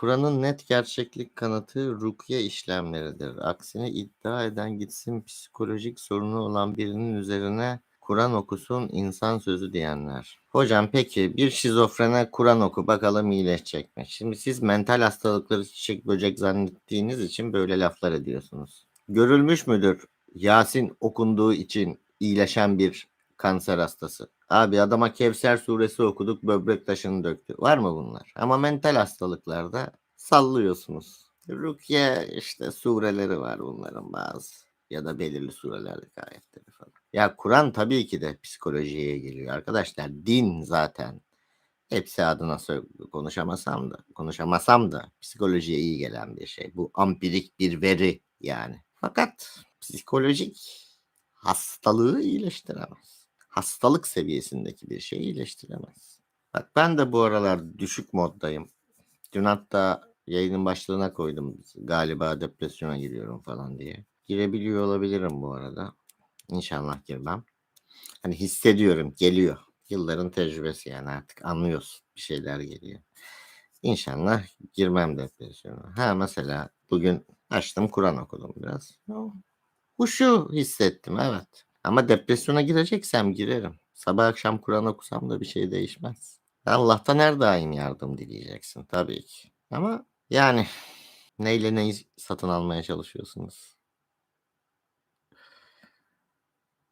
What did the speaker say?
Kur'an'ın net gerçeklik kanıtı rukiye işlemleridir. Aksini iddia eden gitsin psikolojik sorunu olan birinin üzerine Kur'an okusun insan sözü diyenler. Hocam peki bir şizofrene Kur'an oku bakalım iyileşecek mi? Şimdi siz mental hastalıkları çiçek böcek zannettiğiniz için böyle laflar ediyorsunuz. Görülmüş müdür Yasin okunduğu için iyileşen bir kanser hastası? Abi adama Kevser suresi okuduk böbrek taşını döktü. Var mı bunlar? Ama mental hastalıklarda sallıyorsunuz. Rukiye işte sureleri var bunların bazı. Ya da belirli surelerdeki ayetleri falan. Ya Kur'an tabii ki de psikolojiye geliyor arkadaşlar. Din zaten. Hepsi adına konuşamasam da, konuşamasam da psikolojiye iyi gelen bir şey. Bu ampirik bir veri yani. Fakat psikolojik hastalığı iyileştiremez. Hastalık seviyesindeki bir şeyi iyileştiremez. Bak ben de bu aralar düşük moddayım. Dün hatta yayının başlığına koydum galiba depresyona giriyorum falan diye. Girebiliyor olabilirim bu arada. İnşallah girmem. Hani hissediyorum geliyor. Yılların tecrübesi yani artık anlıyorsun bir şeyler geliyor. İnşallah girmem depresyona. Ha mesela bugün açtım Kur'an okudum biraz. Huşu hissettim evet. Ama depresyona gireceksem girerim. Sabah akşam Kur'an okusam da bir şey değişmez. Allah'tan her daim yardım dileyeceksin tabii ki. Ama yani neyle neyi satın almaya çalışıyorsunuz?